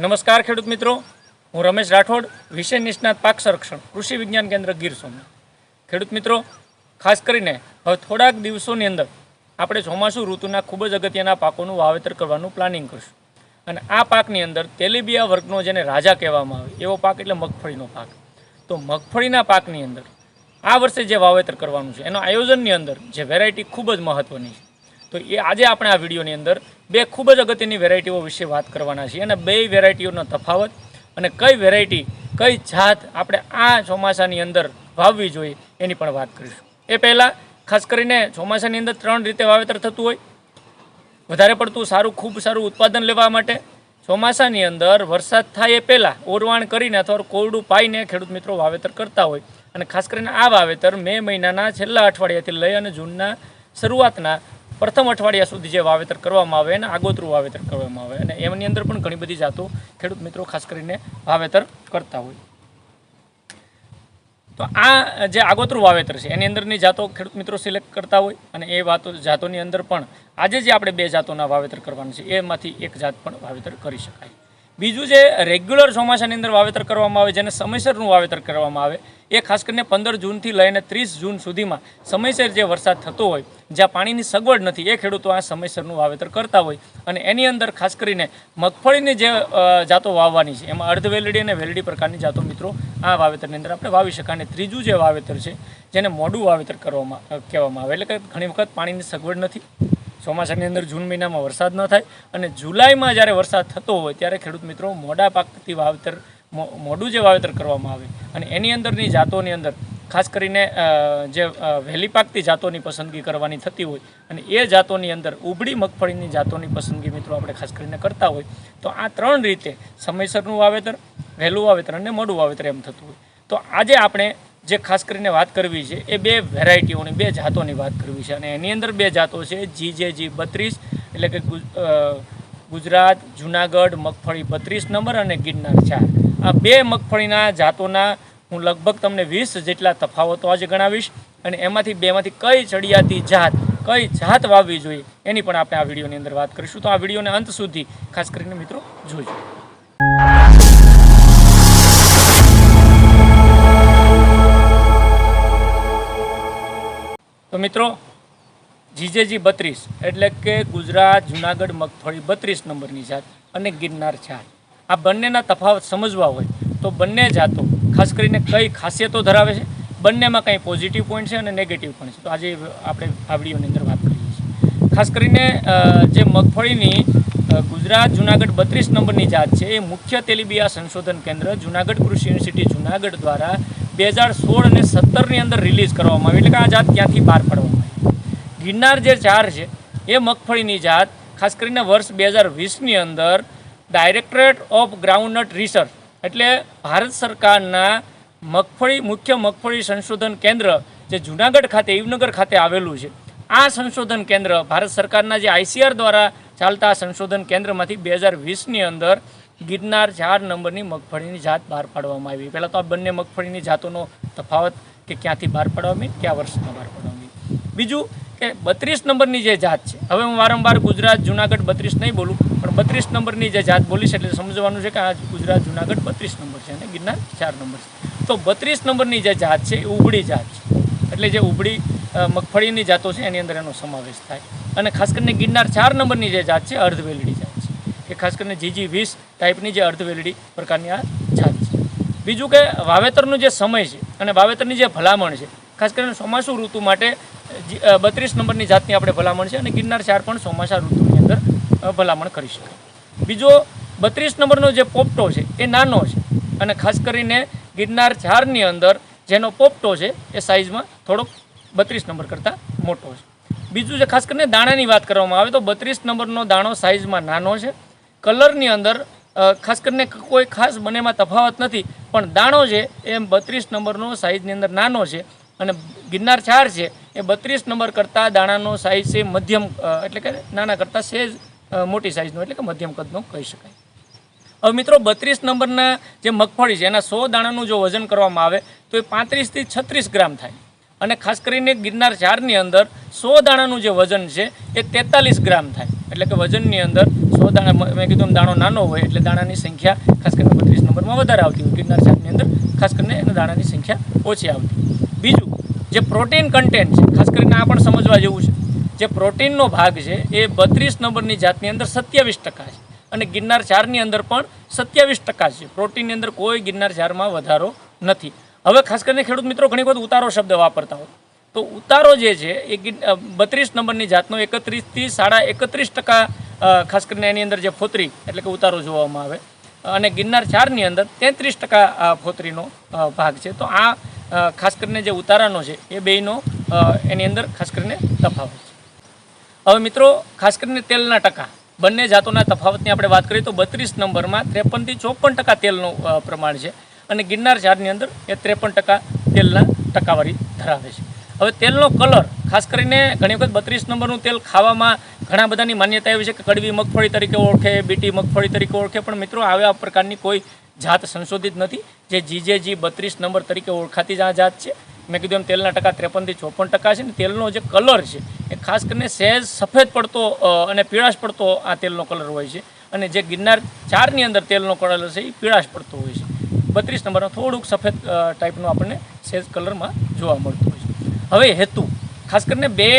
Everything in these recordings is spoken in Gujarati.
નમસ્કાર ખેડૂત મિત્રો. હું રમેશ રાઠોડ, વિષય નિષ્ણાત પાક સંરક્ષણ, કૃષિ વિજ્ઞાન કેન્દ્ર ગીર સોમનાથ. ખેડૂત મિત્રો, ખાસ કરીને હવે થોડાક દિવસોની અંદર આપણે ચોમાસું ઋતુના ખૂબ જ અગત્યના પાકોનું વાવેતર કરવાનું પ્લાનિંગ કરીશું. અને આ પાકની અંદર તેલીબિયા વર્ગનો જેને રાજા કહેવામાં આવે, એવો પાક એટલે મગફળીનો પાક. તો મગફળીના પાકની અંદર આ વર્ષે જે વાવેતર કરવાનું છે, એનો આયોજનની અંદર જે વેરાયટી ખૂબ જ મહત્ત્વની છે. તો એ આજે આપણે આ વિડીયોની અંદર બે ખૂબ જ અગત્યની વેરાયટીઓ વિશે વાત કરવાના છીએ અને બે વેરાયટીઓનો તફાવત અને કઈ વેરાયટી, કઈ જાત આપણે આ ચોમાસાની અંદર વાવવી જોઈએ એની પણ વાત કરીશું. એ પહેલાં ખાસ કરીને ચોમાસાની અંદર ત્રણ રીતે વાવેતર થતું હોય. વધારે પડતું સારું, ખૂબ સારું ઉત્પાદન લેવા માટે ચોમાસાની અંદર વરસાદ થાય એ પહેલાં ઓરવાણ કરીને અથવા કોરડું પાઈને ખેડૂત મિત્રો વાવેતર કરતા હોય. અને ખાસ કરીને આ વાવેતર મે મહિનાના છેલ્લા અઠવાડિયાથી લઈ અને જૂનના શરૂઆતના પ્રથમ અઠવાડિયા સુધી જે વાવેતર કરવામાં આવે અને આગોતરું વાવેતર કરવામાં આવે અને એમની અંદર પણ ઘણી બધી જાતો ખેડૂત મિત્રો ખાસ કરીને વાવેતર કરતા હોય. તો આ જે આગોતરું વાવેતર છે, એની અંદરની જાતો ખેડૂત મિત્રો સિલેક્ટ કરતા હોય અને એ વાતો જાતોની અંદર પણ આજે જે આપણે બે જાતોના વાવેતર કરવાના છે, એમાંથી એક જાત પણ વાવેતર કરી શકાય. બીજું જે રેગ્યુલર ચોમાસાની અંદર વાવેતર કરવામાં આવે, જેને સમયસરનું વાવેતર કરવામાં આવે, એ ખાસ કરીને પંદર જૂનથી લઈને ત્રીસ જૂન સુધીમાં સમયસર જે વરસાદ થતો હોય, જ્યાં પાણીની સગવડ નથી, એ ખેડૂતો આ સમયસરનું વાવેતર કરતા હોય. અને એની અંદર ખાસ કરીને મગફળીની જે જાતો વાવવાની છે, એમાં અર્ધવેલડી અને વેલડી પ્રકારની જાતો મિત્રો આ વાવેતરની અંદર આપણે વાવી શકાય અને ત્રીજું જે વાવેતર છે, જેને મોડું વાવેતર કરવામાં કહેવામાં આવે, એટલે કે ઘણી વખત પાણીની સગવડ નથી. ચોમાસાની અંદર જૂન મહિનામાં વરસાદ ન થાય અને જુલાઈમાં જ્યારે વરસાદ થતો હોય ત્યારે ખેડૂત મિત્રો મોડા પાકથી વાવેતર મોડું જે વાવેતર કરવામાં આવે અને એની અંદરની જાતોની અંદર, ખાસ કરીને જે વહેલી પાકતી જાતોની પસંદગી કરવાની થતી હોય અને એ જાતોની અંદર ઉબડી મગફળીની જાતોની પસંદગી મિત્રો આપણે ખાસ કરીને કરતા હોય, તો આ ત્રણ રીતે સમયસરનું વાવેતર, વહેલું વાવેતર અને મોડું વાવેતર એમ થતું હોય. તો આજે આપણે જે ખાસ કરીને વાત કરવી છે, એ બે વેરાયટીઓની, બે જાતોની વાત કરવી છે. અને એની અંદર બે જાતો છે જી જે જી બત્રીસ, એટલે કે ગુજરાત, જુનાગઢ, મગફળી બત્રીસ નંબર અને ગિરનાર ચાર. આ બે મગફળીના જાતોના હું લગભગ તમને વીસ જેટલા તફાવતો આજે ગણાવીશ અને એમાંથી બેમાંથી કઈ ચડિયાતી જાત, કઈ જાત વાવવી જોઈએ, એની પણ આપણે આ વિડીયોની અંદર વાત કરીશું. તો આ વિડીયોને અંત સુધી ખાસ કરીને મિત્રો જોજો. તો મિત્રો, જીજેજી બત્રીસ, એટલે કે ગુજરાત, જુનાગઢ, મગફળી બત્રીસ નંબરની જાત અને ગિરનાર જાત. આ બંનેના તફાવત સમજવા હોય તો બંને જાતો ખાસ કરીને કઈ ખાસિયતો ધરાવે છે? બંનેમાં કંઈ પોઝિટિવ પોઈન્ટ છે અને નેગેટિવ પણ છે. તો આજે આપણે આ અંદર વાત કરીએ છીએ. ખાસ કરીને જે મગફળીની ગુજરાત, જુનાગઢ બત્રીસ નંબરની જાત છે, એ મુખ્ય તેલીબિયા સંશોધન કેન્દ્ર જુનાગઢ કૃષિ યુનિવર્સિટી જુનાગઢ દ્વારા બે હજાર સોળ અને સત્તરની અંદર રિલીઝ કરવામાં આવી. એટલે કે આ જાત ત્યાંથી બહાર પાડવામાં આવી? ગિરનાર જે ચાર છે, એ મગફળીની જાત, ખાસ કરીને વર્ષ બે હજાર વીસની અંદર ડાયરેક્ટરેટ ઓફ ગ્રાઉન્ડનટ રિસર્ચ એટલે ભારત સરકારના મગફળી, મુખ્ય મગફળી સંશોધન કેન્દ્ર જે જુનાગઢ ખાતે, ઈવનગર ખાતે આવેલું છે, આ સંશોધન કેન્દ્ર ભારત સરકારના જે આઈસીઆર દ્વારા ચાલતા સંશોધન કેન્દ્રમાંથી બે હજાર વીસની અંદર ગિરનાર ચાર નંબરની મગફળીની જાત બહાર પાડવામાં આવી. પહેલાં તો આ બંને મગફળીની જાતોનો તફાવત કે ક્યાંથી બહાર પાડવામાં કયા વર્ષમાં બહાર પાડવામાં બીજું કે બત્રીસ નંબરની જે જાત છે, હવે હું વારંવાર ગુજરાત જુનાગઢ બત્રીસ નહીં બોલું, પણ બત્રીસ નંબરની જે જાત બોલીશ એટલે સમજવાનું છે કે આ ગુજરાત જુનાગઢ બત્રીસ નંબર છે અને ગિરનાર ચાર નંબર છે. તો બત્રીસ નંબરની જે જાત છે એ ઉબળી જાત છે. એટલે જે ઉબળી મગફળીની જાતો છે એની અંદર એનો સમાવેશ થાય. અને ખાસ કરીને ગિરનાર ચાર નંબરની જે જાત છે અર્ધવેલડી એ ખાસ કરીને જીજી વીસ ટાઈપની જે અર્ધવેલડી પ્રકારની આ જાત છે. બીજું કે વાવેતરનો જે સમય છે અને વાવેતરની જે ભલામણ છે, ખાસ કરીને ચોમાસું ઋતુ માટે બત્રીસ નંબરની જાતની આપણે ભલામણ છે અને ગિરનાર ચાર પણ ચોમાસા ઋતુની અંદર ભલામણ કરી શકાય બીજો, બત્રીસ નંબરનો જે પોપટો છે એ નાનો છે અને ખાસ કરીને ગિરનાર ચારની અંદર જેનો પોપટો છે એ સાઇઝમાં થોડોક બત્રીસ નંબર કરતાં મોટો છે. બીજું જે ખાસ કરીને દાણાની વાત કરવામાં આવે તો બત્રીસ નંબરનો દાણો સાઇઝમાં નાનો છે કલરની અંદર ખાસ કરીને કોઈ ખાસ બંનેમાં તફાવત નથી, પણ દાણો છે એ બત્રીસ નંબરનો સાઇઝની અંદર નાનો છે અને ગિરનાર ચાર છે, એ બત્રીસ નંબર કરતાં દાણાનો સાઇઝ છે મધ્યમ એટલે કે નાના કરતાં સેજ મોટી સાઇઝનો એટલે કે મધ્યમ કદનો કહી શકાય. હવે મિત્રો, બત્રીસ નંબરના જે મગફળી છે, એના સો દાણાનું જો વજન કરવામાં આવે, તો એ પાંત્રીસથી છત્રીસ ગ્રામ થાય. અને ખાસ કરીને ગિરનાર ચારની અંદર સો દાણાનું જે વજન છે, એ તેતાલીસ ગ્રામ થાય. એટલે કે વજનની અંદર સો દાણા, મેં કીધું દાણો નાનો હોય, એટલે દાણાની સંખ્યા ખાસ કરીને બત્રીસ નંબરમાં વધારે આવતી હોય. ગિરનાર ઝાડની અંદર ખાસ કરીને એના દાણાની સંખ્યા ઓછી આવતી બીજું, જે પ્રોટીન કન્ટેન્ટ છે, ખાસ કરીને આ પણ સમજવા જેવું છે, જે પ્રોટીનનો ભાગ છે, એ બત્રીસ નંબરની જાતની અંદર સત્યાવીસ ટકા છે. અને ગિરનાર ચારની અંદર પણ સત્યાવીસ ટકા છે. પ્રોટીનની અંદર કોઈ ગિરનાર ઝાડમાં વધારો નથી. હવે ખાસ કરીને ખેડૂત મિત્રો ઘણી વખત ઉતારો શબ્દ વાપરતા હોય. તો ઉતારો જે છે, એ બત્રીસ નંબરની જાતનો એકત્રીસથી સાડા એકત્રીસ ટકા ખાસ કરીને એની અંદર જે ફોતરી, એટલે કે ઉતારો જોવામાં આવે. અને ગિરનાર ચારની અંદર તેત્રીસ ટકા ફોતરીનો ભાગ છે. તો આ ખાસ કરીને જે ઉતારાનો છે, એ બેયનો એની અંદર ખાસ કરીને તફાવત છે. હવે મિત્રો, ખાસ કરીને તેલના ટકા. બંને જાતોના તફાવતની આપણે વાત કરીએ તો બત્રીસ નંબરમાં ત્રેપનથી ચોપન ટકા તેલનું પ્રમાણ છે. અને ગિરનાર ઝાડની અંદર એ ત્રેપન ટકા તેલના ટકાવારી ધરાવે છે. હવે તેલનો કલર, ખાસ કરીને ઘણી વખત બત્રીસ નંબરનું તેલ ખાવામાં ઘણા બધાની માન્યતા એવી છે કે કડવી મગફળી તરીકે ઓળખે, બીટી મગફળી તરીકે ઓળખે, પણ મિત્રો આવા પ્રકારની કોઈ જાત સંશોધિત નથી. જે જીજેજી બત્રીસ નંબર તરીકે ઓળખાતી જ આ જાત છે. મેં કીધું એમ તેલના ટકા ત્રેપનથી ચોપન ટકા છે ને તેલનો જે કલર છે એ ખાસ કરીને સહેજ સફેદ પડતો અને પીળાશ પડતો આ તેલનો કલર હોય છે. અને જે ગિરનાર ચારની અંદર તેલનો કલર છે એ પીળાશ પડતો હોય છે. બત્રીસ નંબરનો થોડુંક સફેદ ટાઈપનું આપણને સેજ કલરમાં જોવા મળતું હોય છે. હવે હેતુ. ખાસ કરીને બે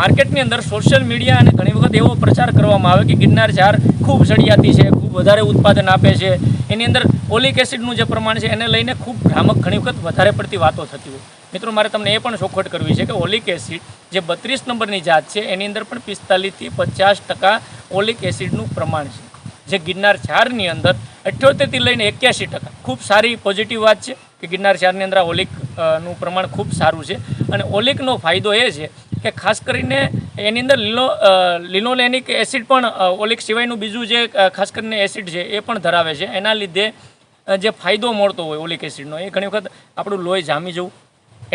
માર્કેટની અંદર સોશિયલ મીડિયા અને ઘણી વખત એવો પ્રચાર કરવામાં આવે કે ગિરનાર ઝાર ખૂબ સળિયાતી છે, ખૂબ વધારે ઉત્પાદન આપે છે. એની અંદર ઓલિક એસિડનું જે પ્રમાણ છે એને લઈને ખૂબ ભ્રામક ઘણી વખત વધારે પડતી વાતો થતી હોય. મિત્રો, મારે તમને એ પણ ચોખવટ કરવી છે કે ઓલિક એસિડ જે બત્રીસ નંબરની જાત છે, એની અંદર પણ પિસ્તાલીસથી પચાસ ટકા ઓલિક એસિડનું પ્રમાણ છે. જે ગિરનાર ઝારની અંદર અઠ્યોતેરથી લઈને એક્યાસી ટકા. ખૂબ સારી પોઝિટિવ વાત છે કે ગિરનાર ચારની અંદર આ ઓલિક અ, નું પ્રમાણ ખૂબ સારું છે. અને ઓલિકનો ફાયદો એ છે કે ખાસ કરીને એની અંદર લીલો લિનોલેનિક એસિડ પણ ઓલિક સિવાયનું બીજું જે ખાસ કરીને એસિડ છે એ પણ ધરાવે છે. એના લીધે જે ફાયદો મળતો હોય ઓલિક એસિડનો એ ઘણી વખત આપણું લોહી જામી જવું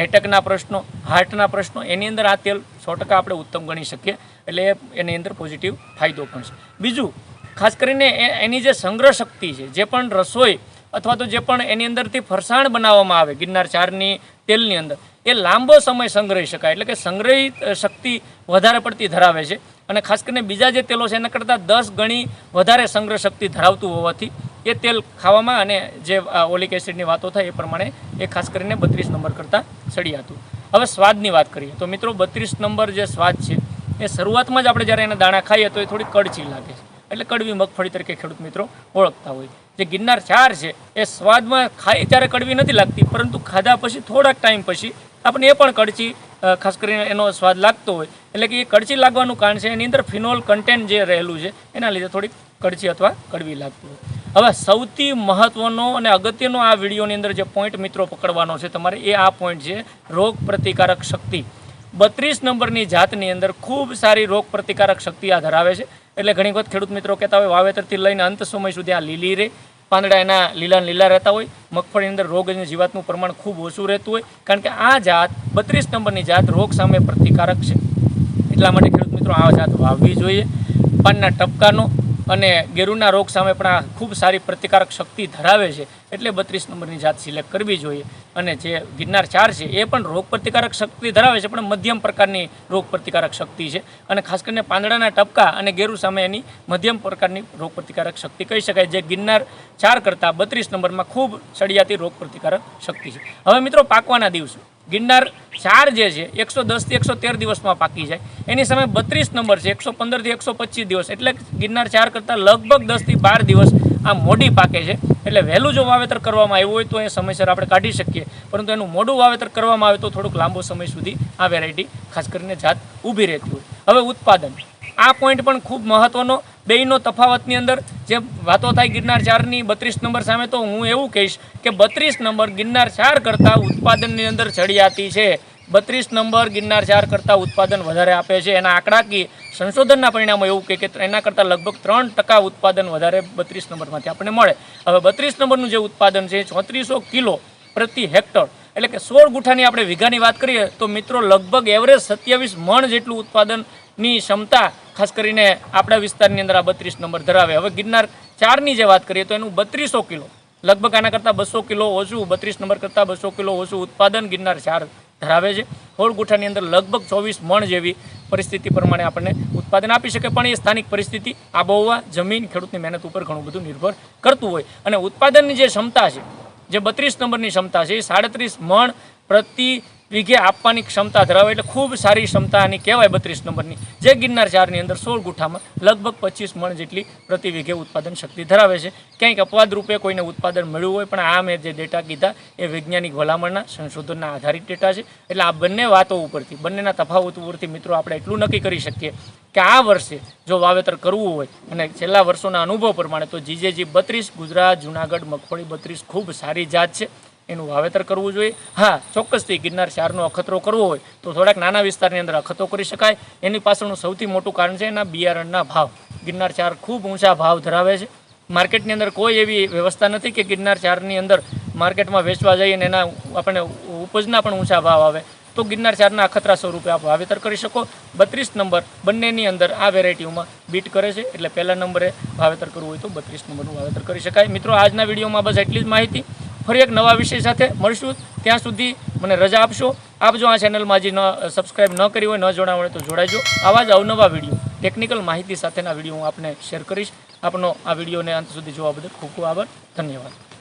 એટેકના પ્રશ્નો હાર્ટના પ્રશ્નો એની અંદર આ તેલ સો ટકા આપણે ઉત્તમ ગણી શકીએ. એટલે એની અંદર પોઝિટિવ ફાયદો પણ છે. બીજું ખાસ કરીને એની જે સંગ્રહ શક્તિ છે, જે પણ રસોઈ અથવા તો જે પણ એની અંદરથી ફરસાણ બનાવવામાં આવે, ગિરનાર ચારની તેલની અંદર, એ લાંબો સમય સંગ્રહી શકાય. એટલે કે સંગ્રહિત શક્તિ વધારે પડતી ધરાવે છે. અને ખાસ કરીને બીજા જે તેલો છે, એના કરતાં દસ ગણી વધારે સંગ્રહ શક્તિ ધરાવતું હોવાથી એ તેલ ખાવામાં અને જે ઓલિક એસિડની વાતો થાય એ પ્રમાણે એ ખાસ કરીને બત્રીસ નંબર કરતાં સળિયાતું. હવે સ્વાદની વાત કરીએ, તો મિત્રો બત્રીસ નંબર જે સ્વાદ છે, એ શરૂઆતમાં જ આપણે જ્યારે એના દાણા ખાઈએ તો એ થોડી કડચી લાગે છે. એટલે કડવી મગફળી તરીકે ખેડૂત મિત્રો ઓળખતા હોય. જે ગિરનાર ચાર છે, એ સ્વાદમાં ખાય ત્યારે કડવી નથી લાગતી, પરંતુ ખાધા પછી થોડાક ટાઈમ પછી આપણને એ પણ કડચી ખાસ કરીને એનો સ્વાદ લાગતો હોય. એટલે કે એ કડચી લાગવાનું કારણ છે, એની અંદર ફિનોલ કન્ટેન્ટ જે રહેલું છે, એના લીધે થોડીક કડચી અથવા કડવી લાગતી હોય. હવે સૌથી મહત્વનો અને અગત્યનો આ વિડીયોની અંદર જે પોઈન્ટ મિત્રો પકડવાનો છે તમારે, એ આ પોઈન્ટ છે, રોગ પ્રતિકારક શક્તિ. બત્રીસ નંબરની જાતની અંદર ખૂબ સારી રોગ પ્રતિકારક શક્તિ આ ધરાવે છે. એટલે ઘણી વખત ખેડૂત મિત્રો કહેતા હોય, વાવેતરથી લઈને અંત સમય સુધી આ લીલી રહે પાંદડા એના લીલા લીલા રહેતા હોય. મગફળીની અંદર રોગ અને જીવાતનું પ્રમાણ ખૂબ ઓછું રહેતું હોય. કારણ કે આ જાત બત્રીસ નંબરની જાત રોગ સામે પ્રતિકારક છે. એટલા માટે ખેડૂત મિત્રો આ જાત વાવવી જોઈએ. પાનના ટપકાનો અને ગેરુના રોગ સામે પણ આ ખૂબ સારી પ્રતિકારક શક્તિ ધરાવે છે. એટલે બત્રીસ નંબરની જાત સિલેક્ટ કરવી જોઈએ. અને જે ગિરનાર ચાર છે, એ પણ રોગ પ્રતિકારક શક્તિ ધરાવે છે, પણ મધ્યમ પ્રકારની રોગ પ્રતિકારક શક્તિ છે. અને ખાસ કરીને પાંદડાના ટપકા અને ગેરુ સામે એની મધ્યમ પ્રકારની રોગ પ્રતિકારક શક્તિ કહી શકાય, જે ગિરનાર ચાર કરતાં બત્રીસ નંબરમાં ખૂબ સળિયાતી રોગ પ્રતિકારક શક્તિ છે. હવે મિત્રો પાકવાના દિવસો. ગિરનાર ચાર જે છે, એકસો દસથી એકસો તેર દિવસમાં પાકી જાય. એની સામે બત્રીસ નંબર છે, એકસો પંદરથી એકસો પચીસ દિવસ. એટલે ગિરનાર ચાર કરતાં લગભગ દસથી બાર દિવસ આ મોડી પાકે છે. એટલે વહેલું જો વાવેતર કરવામાં આવ્યું હોય તો એ સમયસર આપણે કાઢી શકીએ. પરંતુ એનું મોડું વાવેતર કરવામાં આવે તો થોડુંક લાંબો સમય સુધી આ વેરાયટી ખાસ કરીને જાત ઊભી રહેતી હોય. હવે ઉત્પાદન. આ પોઈન્ટ પણ ખૂબ મહત્વનો બેયનો તફાવતની અંદર જે વાતો થાય ગિરનાર ચારની બત્રીસ નંબર સામે, તો હું એવું કહીશ કે બત્રીસ નંબર ગિરનાર ચાર કરતાં ઉત્પાદનની અંદર ચડિયાતી છે. બત્રીસ નંબર ગિરનાર ચાર કરતાં ઉત્પાદન વધારે આપે છે. એના આંકડાકીય સંશોધનના પરિણામો એવું કે એના કરતાં લગભગ ત્રણ ટકા ઉત્પાદન વધારે બત્રીસ નંબરમાંથી આપણને મળે. હવે બત્રીસ નંબરનું જે ઉત્પાદન છે, ચોત્રીસો કિલો પ્રતિ હેક્ટર, એટલે કે સોળ ગુઠાની આપણે વીઘાની વાત કરીએ, તો મિત્રો, લગભગ એવરેજ સત્યાવીસ મણ જેટલું ઉત્પાદનની ક્ષમતા ખાસ કરીને આપણા વિસ્તારની અંદર આ બત્રીસ નંબર ધરાવે. હવે ગિરનાર ચારની જે વાત કરીએ તો એનું બત્રીસો કિલો, લગભગ આના કરતાં બસો કિલો ઓછું, બત્રીસ નંબર કરતાં બસો કિલો ઓછું ઉત્પાદન ગિરનાર ચાર ધરાવે છે. હોળ ગુઠાની અંદર લગભગ ચોવીસ મણ જેવી પરિસ્થિતિ પ્રમાણે આપણને ઉત્પાદન આપી શકે, પણ એ સ્થાનિક પરિસ્થિતિ, આબોહવા, જમીન, ખેડૂતની મહેનત ઉપર ઘણું બધું નિર્ભર કરતું હોય. અને ઉત્પાદનની જે ક્ષમતા છે, જે બત્રીસ નંબરની ક્ષમતા છે, એ સાડત્રીસ મણ પ્રતિ વીઘે આપવાની ક્ષમતા ધરાવે એટલે ખૂબ સારી ક્ષમતા આની કહેવાય બત્રીસ નંબરની. જે ગિરનાર ચારની અંદર સોળ ગુઠામાં લગભગ પચીસ મણ જેટલી પ્રતિ વીઘે ઉત્પાદન શક્તિ ધરાવે છે. ક્યાંક અપવાદ રૂપે કોઈને ઉત્પાદન મળ્યું હોય, પણ આ મેં જે ડેટા કીધા એ વૈજ્ઞાનિક ભલામણના સંશોધનના આધારિત ડેટા છે. એટલે આ બંને વાતો ઉપરથી, બંનેના તફાવત ઉપરથી મિત્રો આપણે એટલું નક્કી કરી શકીએ કે આ વર્ષે જો વાવેતર કરવું હોય, અને છેલ્લા વર્ષોના અનુભવ પ્રમાણે તો જીજેજી બત્રીસ, ગુજરાત, જુનાગઢ, મગફળી બત્રીસ ખૂબ સારી જાત છે. એનું વાવેતર કરવું જોઈએ. હા, ચોક્કસથી ગિરનાર ચારનો અખતરો કરવો હોય તો થોડાક નાના વિસ્તારની અંદર અખતરો કરી શકાય. એની પાછળનું સૌથી મોટું કારણ છે એના બિયારણના ભાવ. ગિરનાર ચાર ખૂબ ઊંચા ભાવ ધરાવે છે. માર્કેટની અંદર કોઈ એવી વ્યવસ્થા નથી કે ગિરનાર ચારની અંદર માર્કેટમાં વેચવા જઈએ અને એના આપણને ઉપજના પણ ઊંચા ભાવ આવે. તો ગિરનાર ચારના અખતરા સ્વરૂપે આપ વાવેતર કરી શકો. બત્રીસ નંબર બંનેની અંદર આ વેરાયટીઓમાં બીટ કરે છે. એટલે પહેલા નંબરે વાવેતર કરવું હોય તો બત્રીસ નંબરનું વાવેતર કરી શકાય. મિત્રો, આજના વિડીયોમાં બસ એટલી જ માહિતી. ફરી એક નવા વિષય સાથે મળશું. ત્યાં સુધી મને રજા આપશો. આપ જો આ ચેનલમાં હજી ન સબસ્ક્રાઈબ ન કરી હોય, ન જોડાવ હોય તો જોડાજો આવા જ અવનવા વીડિયો ટેકનિકલ માહિતી સાથેના વીડિયો હું આપને શેર કરીશ. આપનો આ વિડીયોને અંત સુધી જોવા બદલ ખૂબ ખૂબ આભાર. ધન્યવાદ.